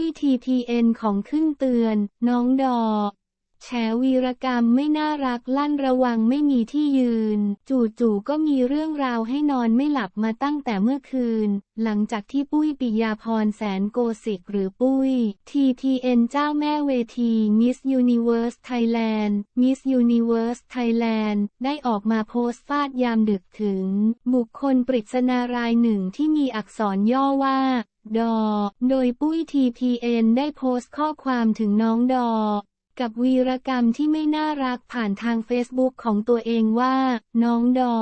้ย TPN ของขึ้นเตือน น้องดอแฉวีรกรรมไม่น่ารักลั่นระวังไม่มีที่ยืน จู่ๆก็มีเรื่องราวให้นอนไม่หลับมาตั้งแต่เมื่อคืน หลังจากที่ปุ้ยปิยาพรแสนโกสิกหรือปุ้ย TPN เจ้าแม่เวที Miss Universe Thailand Miss Universe Thailand ได้ออกมาโพสต์ฟาดยามดึกถึง บุคคลปริศนารายหนึ่งที่มีอักษรย่อว่า ดอ โดยปุ้ย TPN ได้โพสต์ข้อความถึงน้องดอ กับวีรกรรมที่ไม่น่ารักผ่านทางเฟซบุ๊กของตัวเองว่า น้องดอ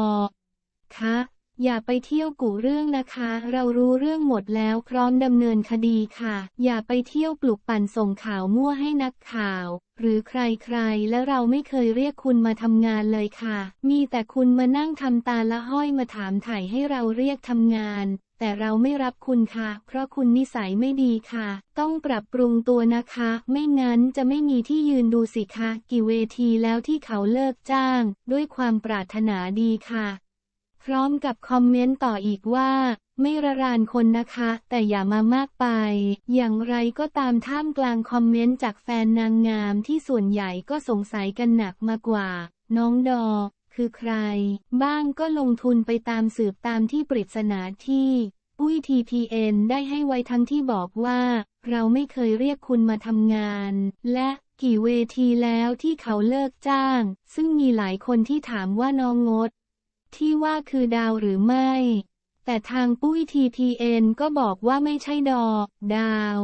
คะ อย่าไปเที่ยวกู่เรื่องนะคะ เรารู้เรื่องหมดแล้วพร้อมดำเนินคดีค่ะ อย่าไปเที่ยวปลุกปั่นส่งข่าวมั่วให้นักข่าว หรือใครๆ และเราไม่เคยเรียกคุณมาทำงานเลยค่ะ มีแต่คุณมานั่งทำตาละห้อยมาถามไถ่ให้เราเรียกทำงาน แต่เราไม่รับคุณค่ะ เพราะคุณนิสัยไม่ดีค่ะ ต้องปรับปรุงตัวนะคะ ไม่งั้นจะไม่มีที่ยืนดูสิคะกี่เวทีแล้วที่เขาเลิกจ้าง ด้วยความปรารถนาดีค่ะ พร้อมกับคอมเมนต์ต่ออีกว่าไม่ระรานคนนะคะ แต่อย่ามามากไป อย่างไรก็ตามท่ามกลางคอมเมนต์จากแฟนนางงามที่ส่วนใหญ่ก็สงสัยกันหนักมากกว่า น้องดอ คือใคร บ้างก็ลงทุนไปตามสืบตามที่ปริศนาที่ ปุ้ย TPN ได้ให้ไว้ทั้งที่บอกว่า เราไม่เคยเรียกคุณมาทำงาน และกี่เวทีแล้วที่เขาเลิกจ้าง ซึ่งมีหลายคนที่ถามว่าน้องงด ที่ว่าคือดาวหรือไม่ แต่ทางปุ้ย TPN ก็บอกว่าไม่ใช่ดอก ดาว